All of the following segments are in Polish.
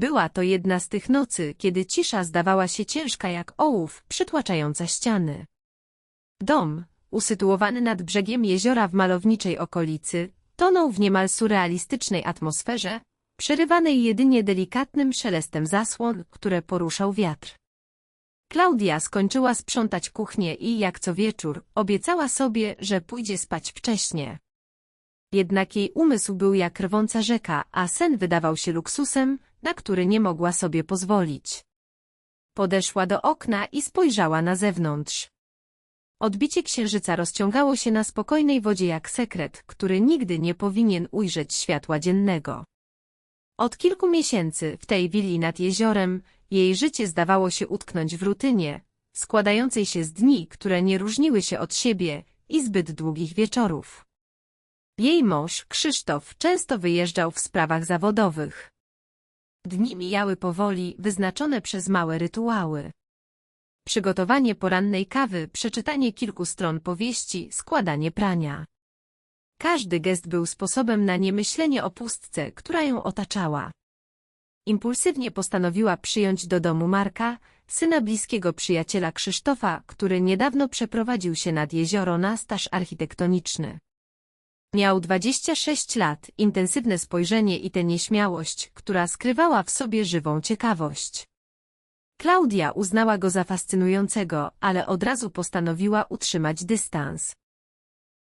Była to jedna z tych nocy, kiedy cisza zdawała się ciężka jak ołów, przytłaczająca ściany. Dom, usytuowany nad brzegiem jeziora w malowniczej okolicy, tonął w niemal surrealistycznej atmosferze, przerywanej jedynie delikatnym szelestem zasłon, które poruszał wiatr. Klaudia skończyła sprzątać kuchnię i, jak co wieczór, obiecała sobie, że pójdzie spać wcześnie. Jednak jej umysł był jak rwąca rzeka, a sen wydawał się luksusem, na który nie mogła sobie pozwolić. Podeszła do okna i spojrzała na zewnątrz. Odbicie księżyca rozciągało się na spokojnej wodzie jak sekret, który nigdy nie powinien ujrzeć światła dziennego. Od kilku miesięcy w tej willi nad jeziorem jej życie zdawało się utknąć w rutynie, składającej się z dni, które nie różniły się od siebie i zbyt długich wieczorów. Jej mąż, Krzysztof, często wyjeżdżał w sprawach zawodowych. Dni mijały powoli, wyznaczone przez małe rytuały. Przygotowanie porannej kawy, przeczytanie kilku stron powieści, składanie prania. Każdy gest był sposobem na niemyślenie o pustce, która ją otaczała. Impulsywnie postanowiła przyjąć do domu Marka, syna bliskiego przyjaciela Krzysztofa, który niedawno przeprowadził się nad jezioro na staż architektoniczny. Miał 26 lat, intensywne spojrzenie i tę nieśmiałość, która skrywała w sobie żywą ciekawość. Klaudia uznała go za fascynującego, ale od razu postanowiła utrzymać dystans.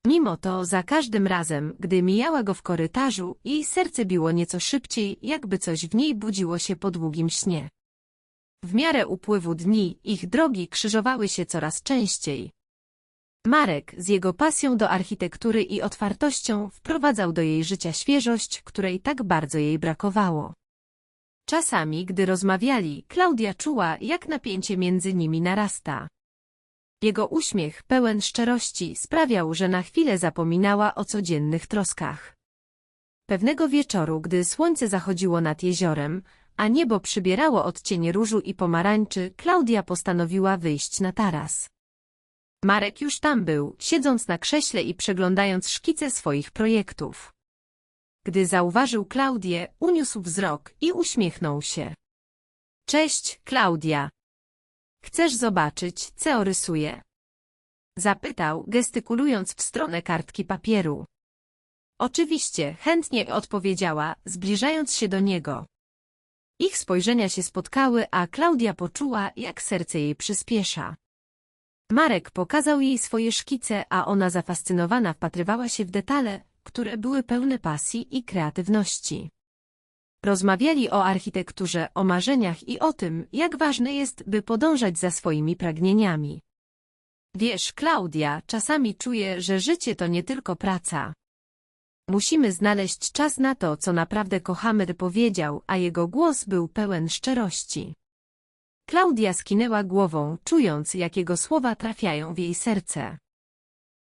Mimo to za każdym razem, gdy mijała go w korytarzu, jej serce biło nieco szybciej, jakby coś w niej budziło się po długim śnie. W miarę upływu dni ich drogi krzyżowały się coraz częściej. Marek z jego pasją do architektury i otwartością wprowadzał do jej życia świeżość, której tak bardzo jej brakowało. Czasami, gdy rozmawiali, Klaudia czuła, jak napięcie między nimi narasta. Jego uśmiech, pełen szczerości, sprawiał, że na chwilę zapominała o codziennych troskach. Pewnego wieczoru, gdy słońce zachodziło nad jeziorem, a niebo przybierało odcienie różu i pomarańczy, Klaudia postanowiła wyjść na taras. Marek już tam był, siedząc na krześle i przeglądając szkice swoich projektów. Gdy zauważył Klaudię, uniósł wzrok i uśmiechnął się. Cześć, Klaudia. Chcesz zobaczyć, co rysuję? Zapytał, gestykulując w stronę kartki papieru. Oczywiście, chętnie odpowiedziała, zbliżając się do niego. Ich spojrzenia się spotkały, a Klaudia poczuła, jak serce jej przyspiesza. Marek pokazał jej swoje szkice, a ona zafascynowana wpatrywała się w detale, które były pełne pasji i kreatywności. Rozmawiali o architekturze, o marzeniach i o tym, jak ważne jest, by podążać za swoimi pragnieniami. Wiesz, Klaudia, czasami czuję, że życie to nie tylko praca. Musimy znaleźć czas na to, co naprawdę kochamy, powiedział, a jego głos był pełen szczerości. Klaudia skinęła głową, czując, jak jego słowa trafiają w jej serce.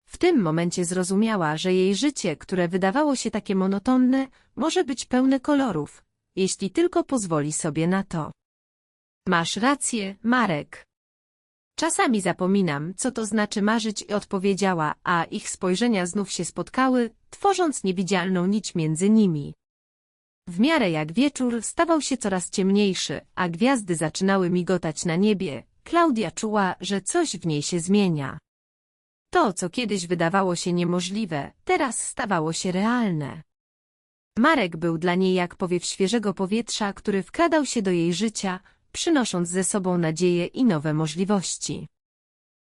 W tym momencie zrozumiała, że jej życie, które wydawało się takie monotonne, może być pełne kolorów, jeśli tylko pozwoli sobie na to. Masz rację, Marek. Czasami zapominam, co to znaczy marzyć i odpowiedziała, a ich spojrzenia znów się spotkały, tworząc niewidzialną nić między nimi. W miarę jak wieczór stawał się coraz ciemniejszy, a gwiazdy zaczynały migotać na niebie, Klaudia czuła, że coś w niej się zmienia. To, co kiedyś wydawało się niemożliwe, teraz stawało się realne. Marek był dla niej jak powiew świeżego powietrza, który wkradał się do jej życia, przynosząc ze sobą nadzieję i nowe możliwości.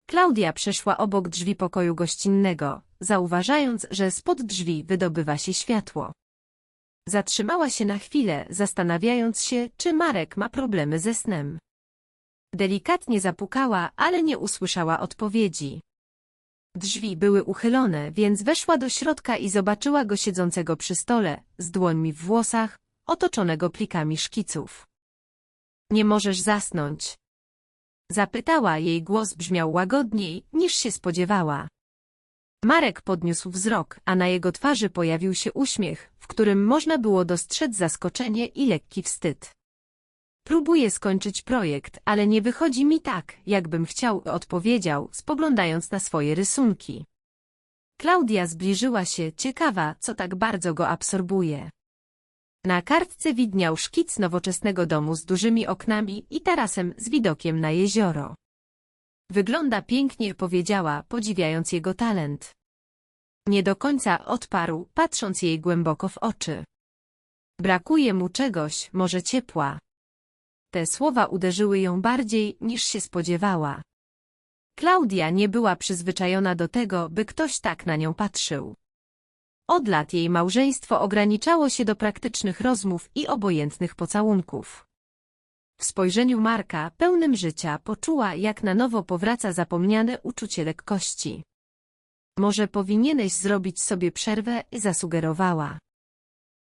Klaudia przeszła obok drzwi pokoju gościnnego, zauważając, że spod drzwi wydobywa się światło. Zatrzymała się na chwilę, zastanawiając się, czy Marek ma problemy ze snem. Delikatnie zapukała, ale nie usłyszała odpowiedzi. Drzwi były uchylone, więc weszła do środka i zobaczyła go siedzącego przy stole, z dłońmi w włosach, otoczonego plikami szkiców. Nie możesz zasnąć. Zapytała, jej głos brzmiał łagodniej, niż się spodziewała. Marek podniósł wzrok, a na jego twarzy pojawił się uśmiech, w którym można było dostrzec zaskoczenie i lekki wstyd. Próbuję skończyć projekt, ale nie wychodzi mi tak, jakbym chciał, odpowiedział, spoglądając na swoje rysunki. Klaudia zbliżyła się, ciekawa, co tak bardzo go absorbuje. Na kartce widniał szkic nowoczesnego domu z dużymi oknami i tarasem z widokiem na jezioro. Wygląda pięknie, powiedziała, podziwiając jego talent. Nie do końca odparł, patrząc jej głęboko w oczy. Brakuje mu czegoś, może ciepła. Te słowa uderzyły ją bardziej, niż się spodziewała. Klaudia nie była przyzwyczajona do tego, by ktoś tak na nią patrzył. Od lat jej małżeństwo ograniczało się do praktycznych rozmów i obojętnych pocałunków. W spojrzeniu Marka, pełnym życia, poczuła, jak na nowo powraca zapomniane uczucie lekkości. Może powinieneś zrobić sobie przerwę, zasugerowała.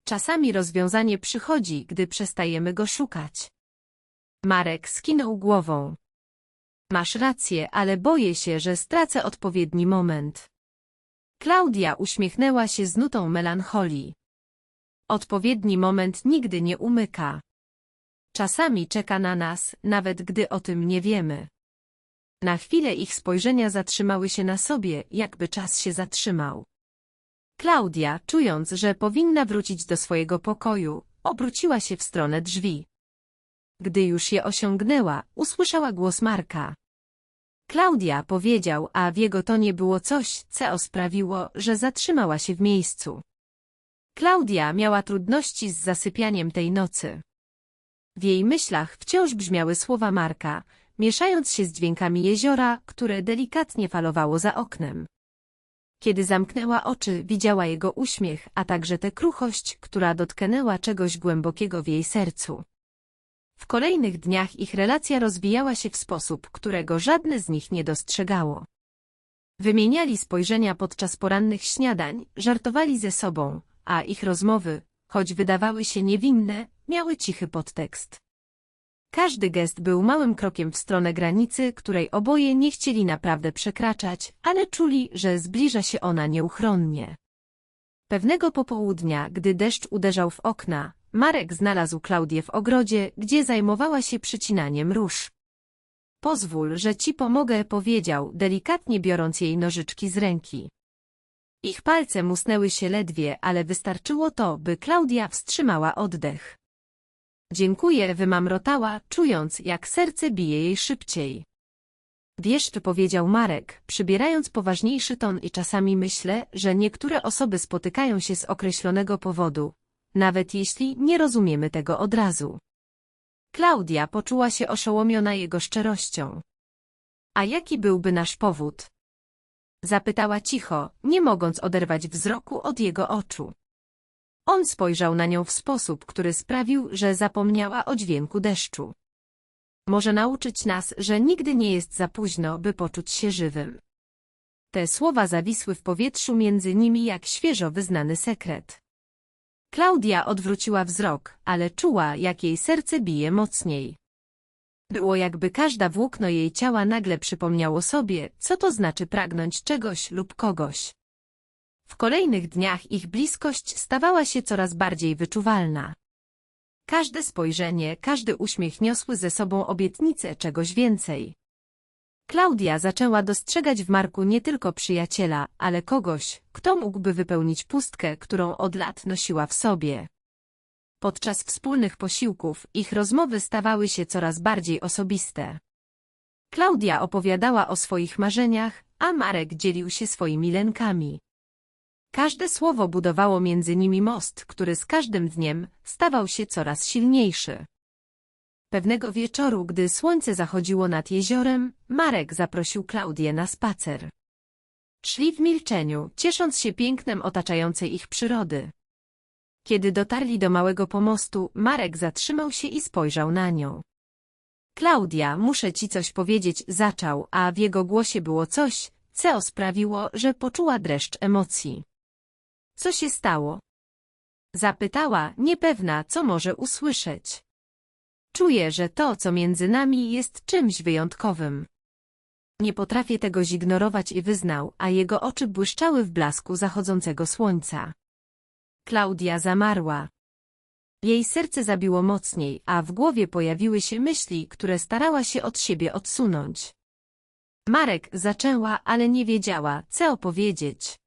Czasami rozwiązanie przychodzi, gdy przestajemy go szukać. Marek skinął głową. Masz rację, ale boję się, że stracę odpowiedni moment. Klaudia uśmiechnęła się z nutą melancholii. Odpowiedni moment nigdy nie umyka. Czasami czeka na nas, nawet gdy o tym nie wiemy. Na chwilę ich spojrzenia zatrzymały się na sobie, jakby czas się zatrzymał. Klaudia, czując, że powinna wrócić do swojego pokoju, obróciła się w stronę drzwi. Gdy już je osiągnęła, usłyszała głos Marka. Klaudia powiedział, a w jego tonie było coś, co sprawiło, że zatrzymała się w miejscu. Klaudia miała trudności z zasypianiem tej nocy. W jej myślach wciąż brzmiały słowa Marka, mieszając się z dźwiękami jeziora, które delikatnie falowało za oknem. Kiedy zamknęła oczy, widziała jego uśmiech, a także tę kruchość, która dotknęła czegoś głębokiego w jej sercu. W kolejnych dniach ich relacja rozwijała się w sposób, którego żadne z nich nie dostrzegało. Wymieniali spojrzenia podczas porannych śniadań, żartowali ze sobą, a ich rozmowy, choć wydawały się niewinne, miały cichy podtekst. Każdy gest był małym krokiem w stronę granicy, której oboje nie chcieli naprawdę przekraczać, ale czuli, że zbliża się ona nieuchronnie. Pewnego popołudnia, gdy deszcz uderzał w okna, Marek znalazł Klaudię w ogrodzie, gdzie zajmowała się przycinaniem róż. Pozwól, że ci pomogę, powiedział, delikatnie biorąc jej nożyczki z ręki. Ich palce musnęły się ledwie, ale wystarczyło to, by Klaudia wstrzymała oddech. Dziękuję, wymamrotała, czując, jak serce bije jej szybciej. Wiesz, powiedział Marek, przybierając poważniejszy ton i czasami myślę, że niektóre osoby spotykają się z określonego powodu, nawet jeśli nie rozumiemy tego od razu. Klaudia poczuła się oszołomiona jego szczerością. A jaki byłby nasz powód? Zapytała cicho, nie mogąc oderwać wzroku od jego oczu. On spojrzał na nią w sposób, który sprawił, że zapomniała o dźwięku deszczu. Może nauczyć nas, że nigdy nie jest za późno, by poczuć się żywym. Te słowa zawisły w powietrzu między nimi jak świeżo wyznany sekret. Klaudia odwróciła wzrok, ale czuła, jak jej serce bije mocniej. Było jakby każda włókno jej ciała nagle przypomniało sobie, co to znaczy pragnąć czegoś lub kogoś. W kolejnych dniach ich bliskość stawała się coraz bardziej wyczuwalna. Każde spojrzenie, każdy uśmiech niosły ze sobą obietnicę czegoś więcej. Klaudia zaczęła dostrzegać w Marku nie tylko przyjaciela, ale kogoś, kto mógłby wypełnić pustkę, którą od lat nosiła w sobie. Podczas wspólnych posiłków ich rozmowy stawały się coraz bardziej osobiste. Klaudia opowiadała o swoich marzeniach, a Marek dzielił się swoimi lękami. Każde słowo budowało między nimi most, który z każdym dniem stawał się coraz silniejszy. Pewnego wieczoru, gdy słońce zachodziło nad jeziorem, Marek zaprosił Klaudię na spacer. Szli w milczeniu, ciesząc się pięknem otaczającej ich przyrody. Kiedy dotarli do małego pomostu, Marek zatrzymał się i spojrzał na nią. Klaudia, muszę ci coś powiedzieć, zaczął, a w jego głosie było coś, co sprawiło, że poczuła dreszcz emocji. Co się stało? Zapytała, niepewna, co może usłyszeć. Czuję, że to, co między nami, jest czymś wyjątkowym. Nie potrafię tego zignorować i wyznał, a jego oczy błyszczały w blasku zachodzącego słońca. Klaudia zamarła. Jej serce zabiło mocniej, a w głowie pojawiły się myśli, które starała się od siebie odsunąć. Marek zaczęła, ale nie wiedziała, co opowiedzieć.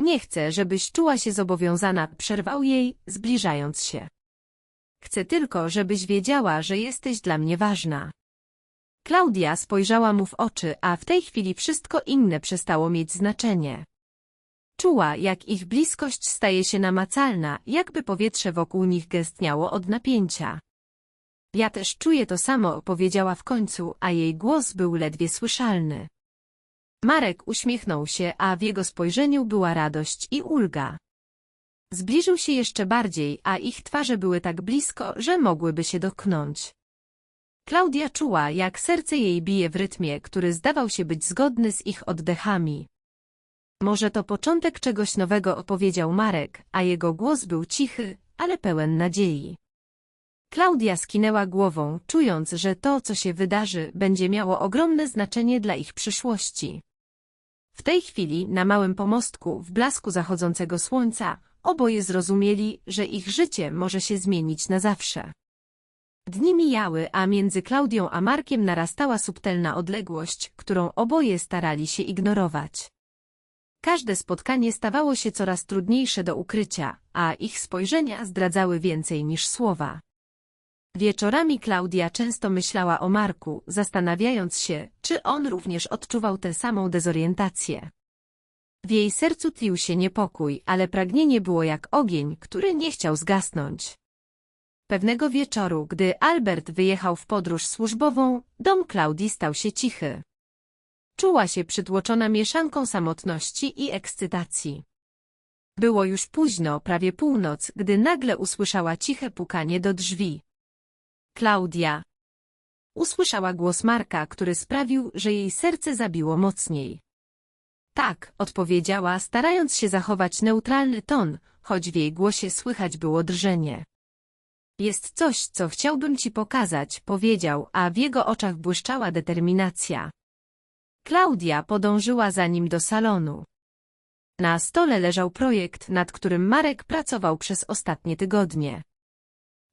Nie chcę, żebyś czuła się zobowiązana, przerwał jej, zbliżając się. Chcę tylko, żebyś wiedziała, że jesteś dla mnie ważna. Klaudia spojrzała mu w oczy, a w tej chwili wszystko inne przestało mieć znaczenie. Czuła, jak ich bliskość staje się namacalna, jakby powietrze wokół nich gęstniało od napięcia. Ja też czuję to samo, powiedziała w końcu, a jej głos był ledwie słyszalny. Marek uśmiechnął się, a w jego spojrzeniu była radość i ulga. Zbliżył się jeszcze bardziej, a ich twarze były tak blisko, że mogłyby się dotknąć. Klaudia czuła, jak serce jej bije w rytmie, który zdawał się być zgodny z ich oddechami. Może to początek czegoś nowego opowiedział Marek, a jego głos był cichy, ale pełen nadziei. Klaudia skinęła głową, czując, że to, co się wydarzy, będzie miało ogromne znaczenie dla ich przyszłości. W tej chwili, na małym pomostku, w blasku zachodzącego słońca, oboje zrozumieli, że ich życie może się zmienić na zawsze. Dni mijały, a między Klaudią a Markiem narastała subtelna odległość, którą oboje starali się ignorować. Każde spotkanie stawało się coraz trudniejsze do ukrycia, a ich spojrzenia zdradzały więcej niż słowa. Wieczorami Klaudia często myślała o Marku, zastanawiając się, czy on również odczuwał tę samą dezorientację. W jej sercu tlił się niepokój, ale pragnienie było jak ogień, który nie chciał zgasnąć. Pewnego wieczoru, gdy Albert wyjechał w podróż służbową, dom Klaudii stał się cichy. Czuła się przytłoczona mieszanką samotności i ekscytacji. Było już późno, prawie północ, gdy nagle usłyszała ciche pukanie do drzwi. Klaudia. Usłyszała głos Marka, który sprawił, że jej serce zabiło mocniej. Tak, odpowiedziała, starając się zachować neutralny ton, choć w jej głosie słychać było drżenie. Jest coś, co chciałbym ci pokazać, powiedział, a w jego oczach błyszczała determinacja. Klaudia podążyła za nim do salonu. Na stole leżał projekt, nad którym Marek pracował przez ostatnie tygodnie.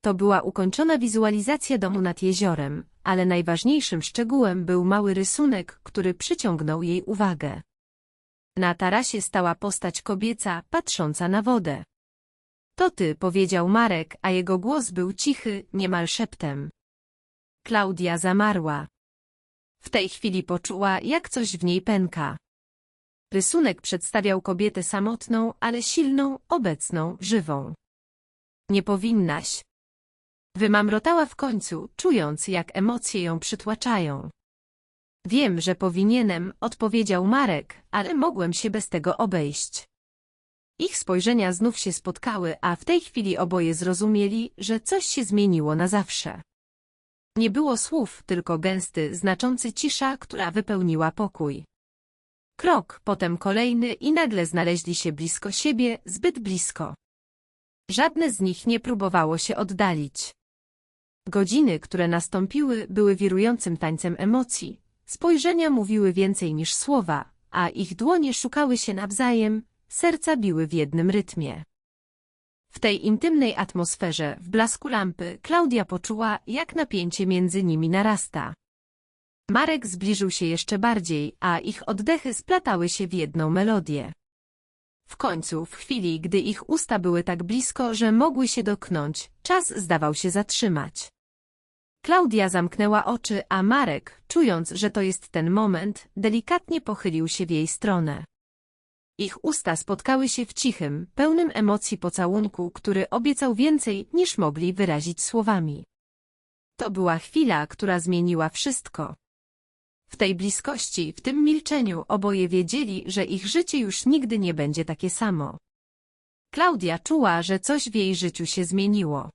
To była ukończona wizualizacja domu nad jeziorem, ale najważniejszym szczegółem był mały rysunek, który przyciągnął jej uwagę. Na tarasie stała postać kobieca, patrząca na wodę. To ty, powiedział Marek, a jego głos był cichy, niemal szeptem. Klaudia zamarła. W tej chwili poczuła, jak coś w niej pęka. Rysunek przedstawiał kobietę samotną, ale silną, obecną, żywą. Nie powinnaś. Wymamrotała w końcu, czując, jak emocje ją przytłaczają. Wiem, że powinienem, odpowiedział Marek, ale mogłem się bez tego obejść. Ich spojrzenia znów się spotkały, a w tej chwili oboje zrozumieli, że coś się zmieniło na zawsze. Nie było słów, tylko gęsty, znaczący cisza, która wypełniła pokój. Krok, potem kolejny i nagle znaleźli się blisko siebie, zbyt blisko. Żadne z nich nie próbowało się oddalić. Godziny, które nastąpiły, były wirującym tańcem emocji. Spojrzenia mówiły więcej niż słowa, a ich dłonie szukały się nawzajem, serca biły w jednym rytmie. W tej intymnej atmosferze, w blasku lampy, Klaudia poczuła, jak napięcie między nimi narasta. Marek zbliżył się jeszcze bardziej, a ich oddechy splatały się w jedną melodię. W końcu, w chwili, gdy ich usta były tak blisko, że mogły się doknąć, czas zdawał się zatrzymać. Klaudia zamknęła oczy, a Marek, czując, że to jest ten moment, delikatnie pochylił się w jej stronę. Ich usta spotkały się w cichym, pełnym emocji pocałunku, który obiecał więcej, niż mogli wyrazić słowami. To była chwila, która zmieniła wszystko. W tej bliskości, w tym milczeniu oboje wiedzieli, że ich życie już nigdy nie będzie takie samo. Klaudia czuła, że coś w jej życiu się zmieniło.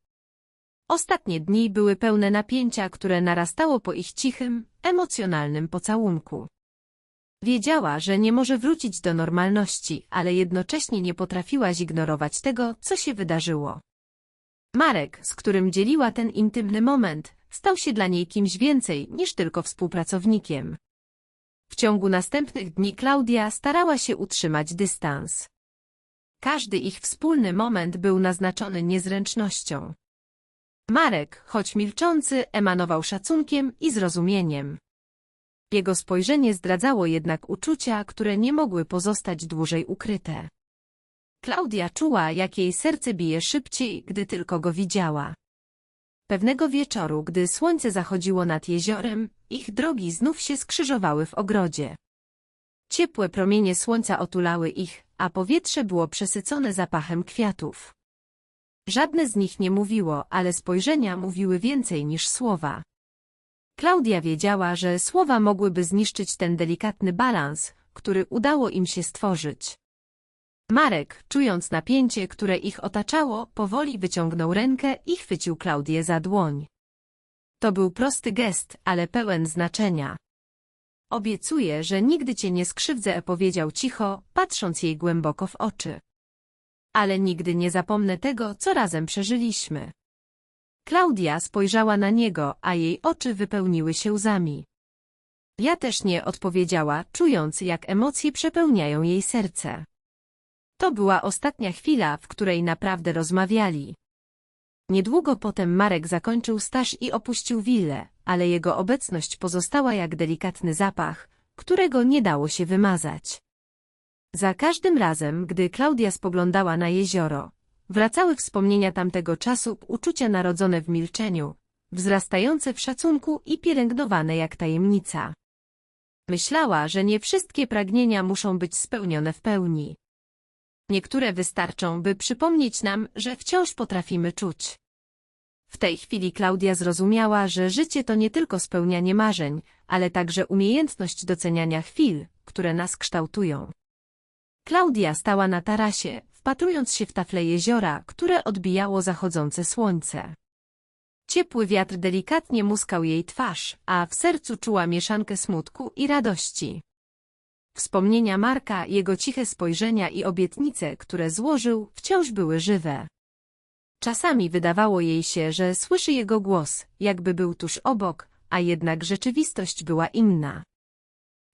Ostatnie dni były pełne napięcia, które narastało po ich cichym, emocjonalnym pocałunku. Wiedziała, że nie może wrócić do normalności, ale jednocześnie nie potrafiła zignorować tego, co się wydarzyło. Marek, z którym dzieliła ten intymny moment, stał się dla niej kimś więcej niż tylko współpracownikiem. W ciągu następnych dni Klaudia starała się utrzymać dystans. Każdy ich wspólny moment był naznaczony niezręcznością. Marek, choć milczący, emanował szacunkiem i zrozumieniem. Jego spojrzenie zdradzało jednak uczucia, które nie mogły pozostać dłużej ukryte. Klaudia czuła, jak jej serce bije szybciej, gdy tylko go widziała. Pewnego wieczoru, gdy słońce zachodziło nad jeziorem, ich drogi znów się skrzyżowały w ogrodzie. Ciepłe promienie słońca otulały ich, a powietrze było przesycone zapachem kwiatów. Żadne z nich nie mówiło, ale spojrzenia mówiły więcej niż słowa. Klaudia wiedziała, że słowa mogłyby zniszczyć ten delikatny balans, który udało im się stworzyć. Marek, czując napięcie, które ich otaczało, powoli wyciągnął rękę i chwycił Klaudię za dłoń. To był prosty gest, ale pełen znaczenia. Obiecuję, że nigdy cię nie skrzywdzę, powiedział cicho, patrząc jej głęboko w oczy. Ale nigdy nie zapomnę tego, co razem przeżyliśmy. Klaudia spojrzała na niego, a jej oczy wypełniły się łzami. Ja też nie odpowiedziała, czując, jak emocje przepełniają jej serce. To była ostatnia chwila, w której naprawdę rozmawiali. Niedługo potem Marek zakończył staż i opuścił willę, ale jego obecność pozostała jak delikatny zapach, którego nie dało się wymazać. Za każdym razem, gdy Klaudia spoglądała na jezioro, wracały wspomnienia tamtego czasu, uczucia narodzone w milczeniu, wzrastające w szacunku i pielęgnowane jak tajemnica. Myślała, że nie wszystkie pragnienia muszą być spełnione w pełni. Niektóre wystarczą, by przypomnieć nam, że wciąż potrafimy czuć. W tej chwili Klaudia zrozumiała, że życie to nie tylko spełnianie marzeń, ale także umiejętność doceniania chwil, które nas kształtują. Klaudia stała na tarasie, wpatrując się w tafle jeziora, które odbijało zachodzące słońce. Ciepły wiatr delikatnie muskał jej twarz, a w sercu czuła mieszankę smutku i radości. Wspomnienia Marka, jego ciche spojrzenia i obietnice, które złożył, wciąż były żywe. Czasami wydawało jej się, że słyszy jego głos, jakby był tuż obok, a jednak rzeczywistość była inna.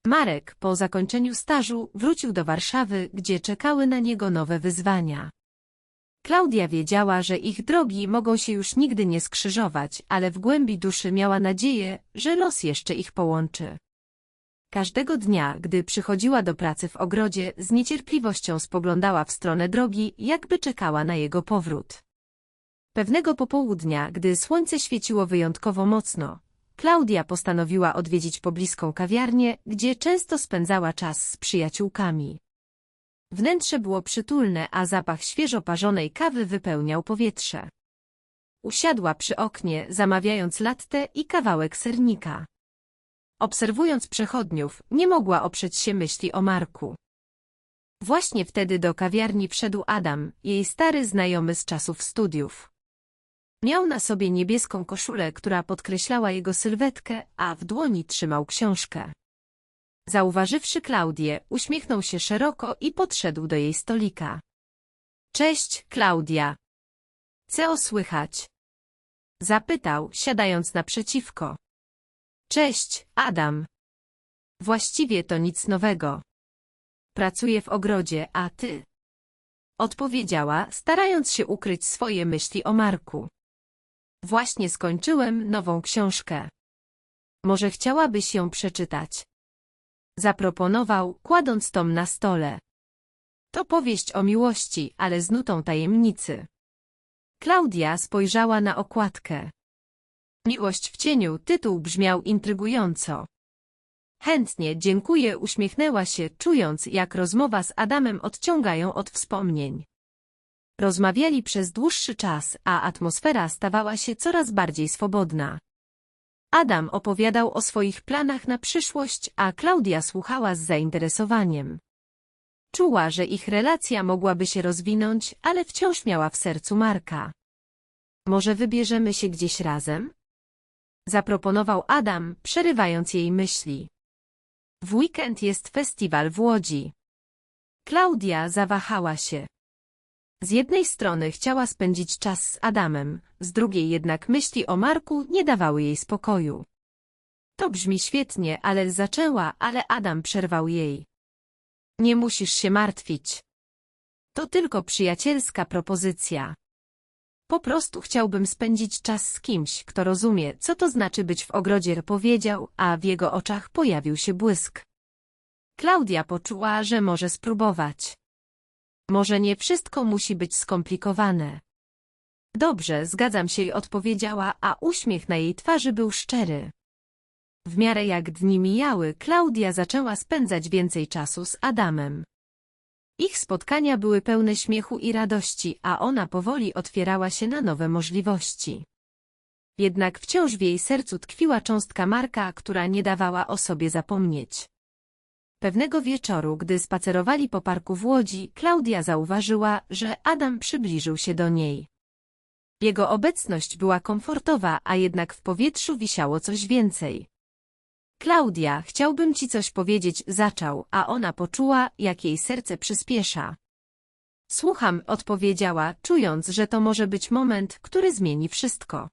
Marek po zakończeniu stażu wrócił do Warszawy, gdzie czekały na niego nowe wyzwania. Klaudia wiedziała, że ich drogi mogą się już nigdy nie skrzyżować, ale w głębi duszy miała nadzieję, że los jeszcze ich połączy. Każdego dnia, gdy przychodziła do pracy w ogrodzie, z niecierpliwością spoglądała w stronę drogi, jakby czekała na jego powrót. Pewnego popołudnia, gdy słońce świeciło wyjątkowo mocno, Klaudia postanowiła odwiedzić pobliską kawiarnię, gdzie często spędzała czas z przyjaciółkami. Wnętrze było przytulne, a zapach świeżo parzonej kawy wypełniał powietrze. Usiadła przy oknie, zamawiając latte i kawałek sernika. Obserwując przechodniów, nie mogła oprzeć się myśli o Marku. Właśnie wtedy do kawiarni wszedł Adam, jej stary znajomy z czasów studiów. Miał na sobie niebieską koszulę, która podkreślała jego sylwetkę, a w dłoni trzymał książkę. Zauważywszy Klaudię, uśmiechnął się szeroko i podszedł do jej stolika. Cześć, Klaudia. Co słychać? Zapytał, siadając naprzeciwko. Cześć, Adam. Właściwie to nic nowego. Pracuję w ogrodzie, a ty? Odpowiedziała, starając się ukryć swoje myśli o Marku. Właśnie skończyłem nową książkę. Może chciałabyś ją przeczytać? Zaproponował, kładąc tom na stole. To powieść o miłości, ale z nutą tajemnicy. Klaudia spojrzała na okładkę. Miłość w cieniu tytuł brzmiał intrygująco. Chętnie dziękuję uśmiechnęła się, czując jak rozmowa z Adamem odciągają od wspomnień. Rozmawiali przez dłuższy czas, a atmosfera stawała się coraz bardziej swobodna. Adam opowiadał o swoich planach na przyszłość, a Klaudia słuchała z zainteresowaniem. Czuła, że ich relacja mogłaby się rozwinąć, ale wciąż miała w sercu Marka. Może wybierzemy się gdzieś razem? Zaproponował Adam, przerywając jej myśli. W weekend jest festiwal w Łodzi. Klaudia zawahała się. Z jednej strony chciała spędzić czas z Adamem, z drugiej jednak myśli o Marku nie dawały jej spokoju. To brzmi świetnie, ale zaczęła, ale Adam przerwał jej. Nie musisz się martwić. To tylko przyjacielska propozycja. Po prostu chciałbym spędzić czas z kimś, kto rozumie, co to znaczy być w ogrodzie, powiedział, a w jego oczach pojawił się błysk. Klaudia poczuła, że może spróbować. Może nie wszystko musi być skomplikowane. Dobrze, zgadzam się i odpowiedziała, a uśmiech na jej twarzy był szczery. W miarę jak dni mijały, Klaudia zaczęła spędzać więcej czasu z Adamem. Ich spotkania były pełne śmiechu i radości, a ona powoli otwierała się na nowe możliwości. Jednak wciąż w jej sercu tkwiła cząstka Marka, która nie dawała o sobie zapomnieć. Pewnego wieczoru, gdy spacerowali po parku w Łodzi, Klaudia zauważyła, że Adam przybliżył się do niej. Jego obecność była komfortowa, a jednak w powietrzu wisiało coś więcej. Klaudia, chciałbym ci coś powiedzieć, zaczął, a ona poczuła, jak jej serce przyspiesza. Słucham, odpowiedziała, czując, że to może być moment, który zmieni wszystko.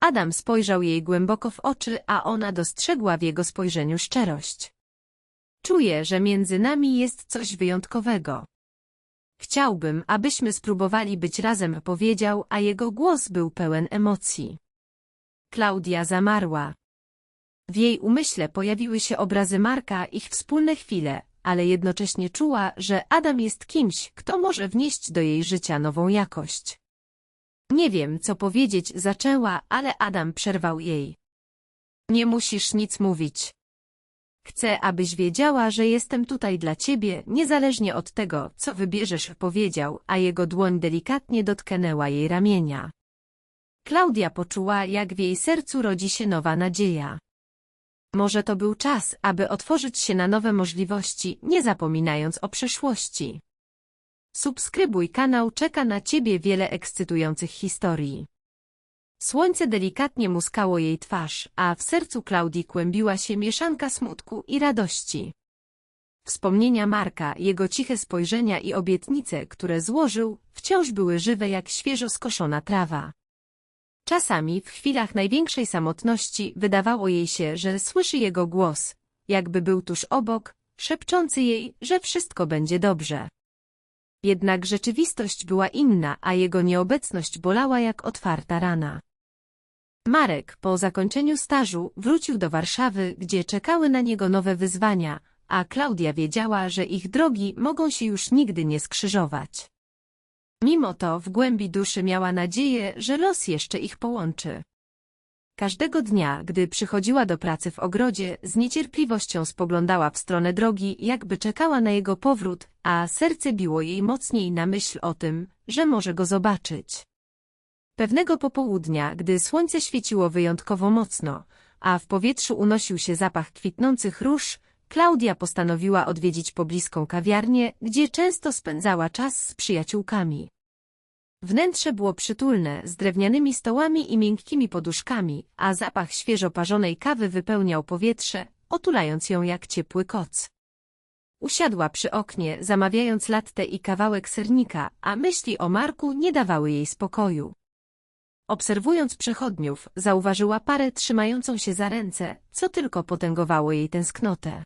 Adam spojrzał jej głęboko w oczy, a ona dostrzegła w jego spojrzeniu szczerość. Czuję, że między nami jest coś wyjątkowego. Chciałbym, abyśmy spróbowali być razem, powiedział, a jego głos był pełen emocji. Klaudia zamarła. W jej umyśle pojawiły się obrazy Marka, ich wspólne chwile, ale jednocześnie czuła, że Adam jest kimś, kto może wnieść do jej życia nową jakość. Nie wiem, co powiedzieć, zaczęła, ale Adam przerwał jej. Nie musisz nic mówić. Chcę, abyś wiedziała, że jestem tutaj dla ciebie, niezależnie od tego, co wybierzesz, powiedział, a jego dłoń delikatnie dotknęła jej ramienia. Klaudia poczuła, jak w jej sercu rodzi się nowa nadzieja. Może to był czas, aby otworzyć się na nowe możliwości, nie zapominając o przeszłości. Subskrybuj kanał, czeka na Ciebie wiele ekscytujących historii. Słońce delikatnie muskało jej twarz, a w sercu Klaudii kłębiła się mieszanka smutku i radości. Wspomnienia Marka, jego ciche spojrzenia i obietnice, które złożył, wciąż były żywe jak świeżo skoszona trawa. Czasami, w chwilach największej samotności, wydawało jej się, że słyszy jego głos, jakby był tuż obok, szepczący jej, że wszystko będzie dobrze. Jednak rzeczywistość była inna, a jego nieobecność bolała jak otwarta rana. Marek, po zakończeniu stażu, wrócił do Warszawy, gdzie czekały na niego nowe wyzwania, a Klaudia wiedziała, że ich drogi mogą się już nigdy nie skrzyżować. Mimo to w głębi duszy miała nadzieję, że los jeszcze ich połączy. Każdego dnia, gdy przychodziła do pracy w ogrodzie, z niecierpliwością spoglądała w stronę drogi, jakby czekała na jego powrót, a serce biło jej mocniej na myśl o tym, że może go zobaczyć. Pewnego popołudnia, gdy słońce świeciło wyjątkowo mocno, a w powietrzu unosił się zapach kwitnących róż, Klaudia postanowiła odwiedzić pobliską kawiarnię, gdzie często spędzała czas z przyjaciółkami. Wnętrze było przytulne, z drewnianymi stołami i miękkimi poduszkami, a zapach świeżo parzonej kawy wypełniał powietrze, otulając ją jak ciepły koc. Usiadła przy oknie, zamawiając latte i kawałek sernika, a myśli o Marku nie dawały jej spokoju. Obserwując przechodniów, zauważyła parę trzymającą się za ręce, co tylko potęgowało jej tęsknotę.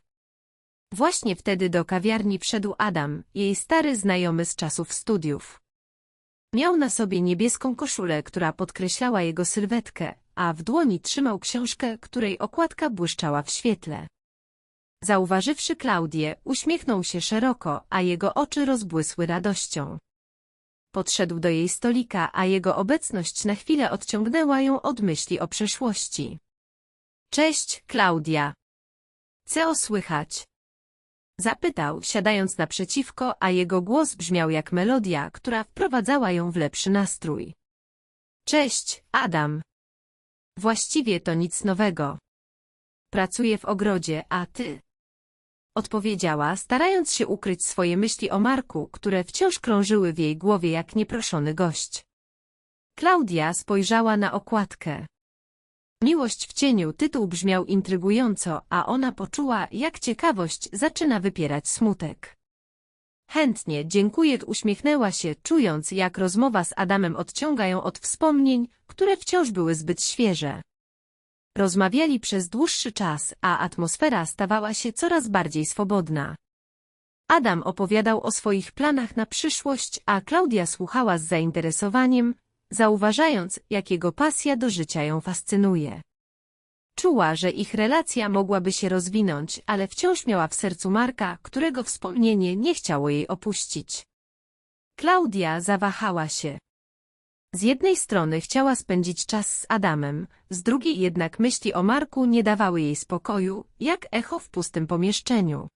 Właśnie wtedy do kawiarni wszedł Adam, jej stary znajomy z czasów studiów. Miał na sobie niebieską koszulę, która podkreślała jego sylwetkę, a w dłoni trzymał książkę, której okładka błyszczała w świetle. Zauważywszy Klaudię, uśmiechnął się szeroko, a jego oczy rozbłysły radością. Podszedł do jej stolika, a jego obecność na chwilę odciągnęła ją od myśli o przeszłości. Cześć, Klaudia. Co słychać? Zapytał, siadając naprzeciwko, a jego głos brzmiał jak melodia, która wprowadzała ją w lepszy nastrój. Cześć, Adam. Właściwie to nic nowego. Pracuję w ogrodzie, a ty? Odpowiedziała, starając się ukryć swoje myśli o Marku, które wciąż krążyły w jej głowie jak nieproszony gość. Klaudia spojrzała na okładkę. Miłość w cieniu tytuł brzmiał intrygująco, a ona poczuła, jak ciekawość zaczyna wypierać smutek. Chętnie, dziękuję, uśmiechnęła się, czując, jak rozmowa z Adamem odciąga ją od wspomnień, które wciąż były zbyt świeże. Rozmawiali przez dłuższy czas, a atmosfera stawała się coraz bardziej swobodna. Adam opowiadał o swoich planach na przyszłość, a Klaudia słuchała z zainteresowaniem, zauważając, jak jego pasja do życia ją fascynuje. Czuła, że ich relacja mogłaby się rozwinąć, ale wciąż miała w sercu Marka, którego wspomnienie nie chciało jej opuścić. Klaudia zawahała się. Z jednej strony chciała spędzić czas z Adamem, z drugiej jednak myśli o Marku nie dawały jej spokoju, jak echo w pustym pomieszczeniu.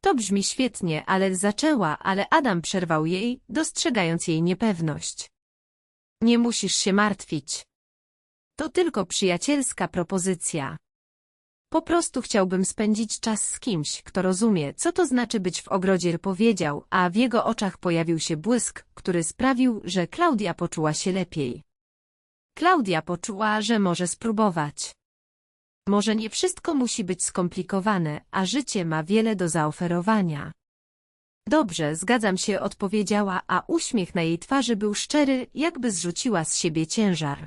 To brzmi świetnie, ale zaczęła, ale Adam przerwał jej, dostrzegając jej niepewność. Nie musisz się martwić. To tylko przyjacielska propozycja. Po prostu chciałbym spędzić czas z kimś, kto rozumie, co to znaczy być w ogrodzie, powiedział, a w jego oczach pojawił się błysk, który sprawił, że Klaudia poczuła się lepiej. Klaudia poczuła, że może spróbować. Może nie wszystko musi być skomplikowane, a życie ma wiele do zaoferowania. Dobrze, zgadzam się, odpowiedziała, a uśmiech na jej twarzy był szczery, jakby zrzuciła z siebie ciężar.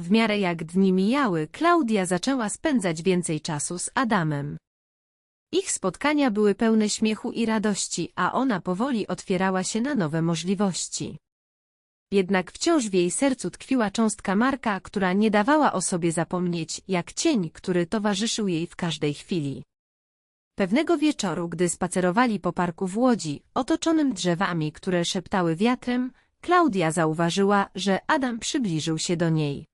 W miarę jak dni mijały, Klaudia zaczęła spędzać więcej czasu z Adamem. Ich spotkania były pełne śmiechu i radości, a ona powoli otwierała się na nowe możliwości. Jednak wciąż w jej sercu tkwiła cząstka Marka, która nie dawała o sobie zapomnieć, jak cień, który towarzyszył jej w każdej chwili. Pewnego wieczoru, gdy spacerowali po parku w Łodzi, otoczonym drzewami, które szeptały wiatrem, Klaudia zauważyła, że Adam przybliżył się do niej.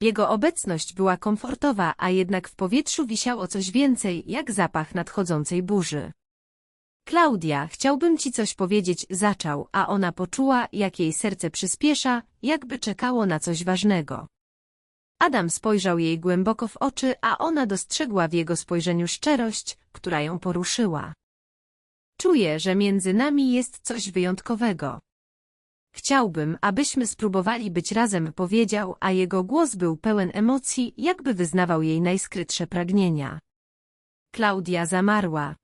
Jego obecność była komfortowa, a jednak w powietrzu wisiało coś więcej, jak zapach nadchodzącej burzy. Klaudia, chciałbym ci coś powiedzieć, zaczął, a ona poczuła, jak jej serce przyspiesza, jakby czekało na coś ważnego. Adam spojrzał jej głęboko w oczy, a ona dostrzegła w jego spojrzeniu szczerość, która ją poruszyła. Czuję, że między nami jest coś wyjątkowego. Chciałbym, abyśmy spróbowali być razem, powiedział, a jego głos był pełen emocji, jakby wyznawał jej najskrytsze pragnienia. Klaudia zamarła.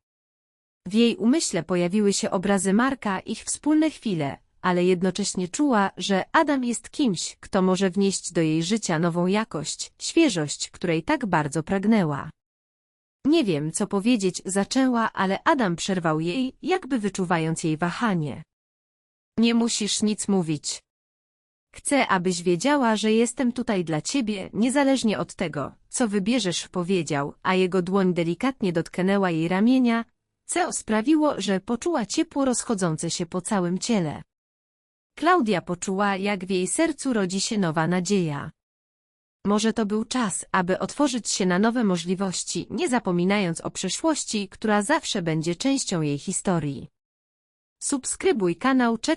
W jej umyśle pojawiły się obrazy Marka, ich wspólne chwile, ale jednocześnie czuła, że Adam jest kimś, kto może wnieść do jej życia nową jakość, świeżość, której tak bardzo pragnęła. Nie wiem, co powiedzieć, zaczęła, ale Adam przerwał jej, jakby wyczuwając jej wahanie. Nie musisz nic mówić. Chcę, abyś wiedziała, że jestem tutaj dla ciebie, niezależnie od tego, co wybierzesz, powiedział, a jego dłoń delikatnie dotknęła jej ramienia, co sprawiło, że poczuła ciepło rozchodzące się po całym ciele. Klaudia poczuła, jak w jej sercu rodzi się nowa nadzieja. Może to był czas, aby otworzyć się na nowe możliwości, nie zapominając o przeszłości, która zawsze będzie częścią jej historii. Subskrybuj kanał, czeka